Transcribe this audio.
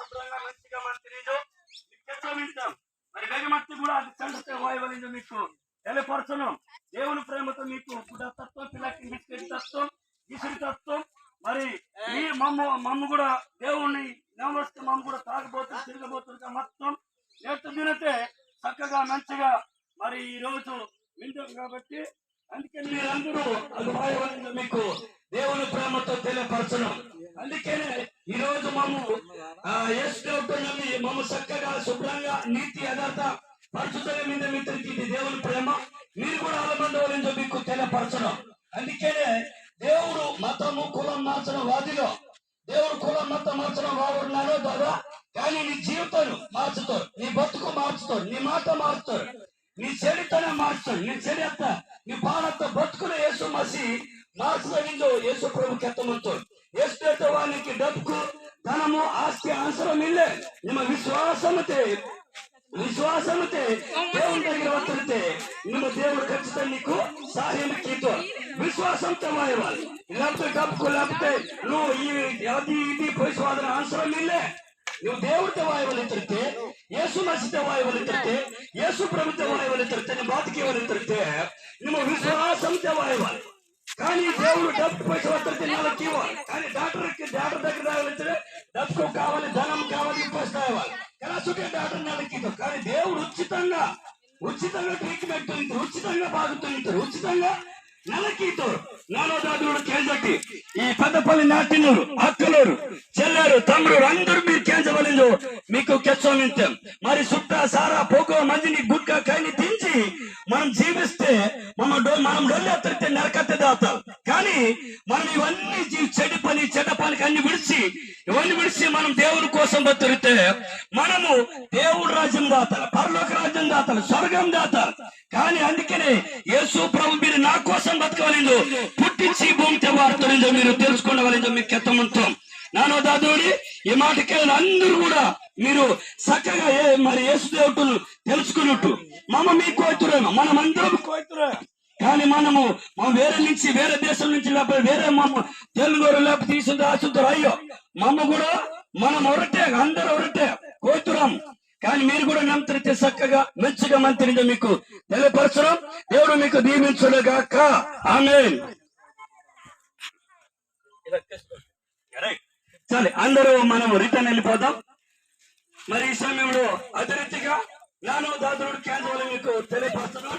శుభ్రంగా మంచిగా మన తెలియదు విక్రమించాం మరి వేగమట్టి కూడా అది చండితే వాయువలిందు మీకు తెలియపరచను. దేవుని ప్రేమతో మీకు తత్వం పిల్లకి బిస్కెట్ తత్వం ఇసుడి తత్వం. మరి మీ మమ్మ మమ్మ కూడా దేవుణ్ణి నమస్తే మమ్మ కూడా తాగబోతుంది తిరగబోతుంది మొత్తం నేర్చు తినతే చక్కగా మంచిగా మరి ఈ రోజు వింటాం కాబట్టి అందుకని మీరందరూ అది వాయువలిందు మీకు దేవుని ప్రేమతో తెలియపరచను. అందుకని నమ్మి మమ్మ చక్కగా శుభ్రంగా నీతి యథార్థ పరచుతనే మీద మిత్రుకి ఇది దేవుని ప్రేమ. మీరు కూడా ఆలబండవాలని చెప్పి మీకు తెలియపరచడం. అందుకనే దేవుడు మతము కులం మార్చడం వాదిలో దేవుడు కులం మతం మార్చడం వాడున్నాడో దాదా కానీ నీ జీవితం మార్చుతాడు నీ బతుకు మార్చుతాడు నీ మాట మార్చుతాడు నీ చెడితనం మార్చుతాడు నీ చరిత్ర నీ బాణత్త బతుకులు యేసు మసి మార్చదగిందో యేసు ప్రభుకి ఎత్తమంతో యేసు వానికి డబ్బుకు ಆಶ್ರಯ ಇಲ್ಲೇ ನಿಮ್ಮ ವಿಶ್ವಾಸಮತೆ విశ్వాసంతో దేవుని దగ్గర వస్తుంటే నువ్వు దేవుడు ఖచ్చితంగా నీకు సహాయం కీతో విశ్వాసంతో మారేవాళ్ళు లేకపోతే డబ్బుకు లేకపోతే నువ్వు ఈ అది ఇది పరిశోధన అవసరం ఇల్లే నువ్వు దేవుడితో వాయవలితే యేసు నచ్చితే వాయవలితే యేసు ప్రభుత్వ వాయవలితే నీ బాతికి ఎవరితే నువ్వు విశ్వాసంతో వాయవాలి కానీ దేవుడు డబ్బు పైసలు కలసుకే డాక్టర్ కానీ దేవుడు ఉచితంగా ఉచితంగా ట్రీట్మెంట్ ఇస్తారు ఉచితంగా బాగుతుంటారు ఉచితంగా నెలకి ఇస్తారు నానోదాదుడు కేంద్రకి ఈ పెద్దపల్లి నాటినూరు అక్కలూరు చెల్లారు తమ్ముడు అందరూ మీరు కేజవలేదు మీకు కెచ్చోమింతాం మరి సుట్ట సారా పోగో మందిని గుడ్క కైని తించి మనం జీవిస్తే మన మనం డొల్లెత్తితే నరకత్తే దాత. కానీ మనం ఇవన్నీ జీవించ ఎవరిని విడిచి మనం దేవుని కోసం బతురితే మనము దేవుడు రాజ్యం దాతారు పరలోక రాజ్యం దాతారు స్వర్గం దాతారు. కానీ అందుకనే యేసు ప్రభు మీరు నా కోసం బతకవలేదు పుట్టించి భూమి తెవాడుతుందో మీరు తెలుసుకోవలేదో మీకు ఎత్తమంటాం నానో దాదోడి ఈ మాటకి అందరూ కూడా మీరు చక్కగా ఏ మరి యేసు దేవుడు తెలుసుకున్నట్టు. మమ్మ మీ కోతురేమో మనం అందరం కోతురే. కానీ మనము మనం వేరే నుంచి వేరే దేశం నుంచి లేకపోతే వేరే మమ్మ తెలుగు లేకపోతే తీసుకుంటే అయ్యో మమ్మ కూడా మనం ఒరటే అందరూ ఒరటే కోతురాం కానీ మీరు కూడా నమ్మితే చక్కగా మంచిగా మంత్రిగా మీకు తెలియపరచడం దేవుడు మీకు దీవించుడుగాక ఆమె సరే అందరూ మనం రిటర్న్ వెళ్ళిపోదాం. మరి ఈ సమయంలో అదే రీతిగా నానో దాదుడు కేంద్రాలు మీకు తెలియపరుస్తున్నాం.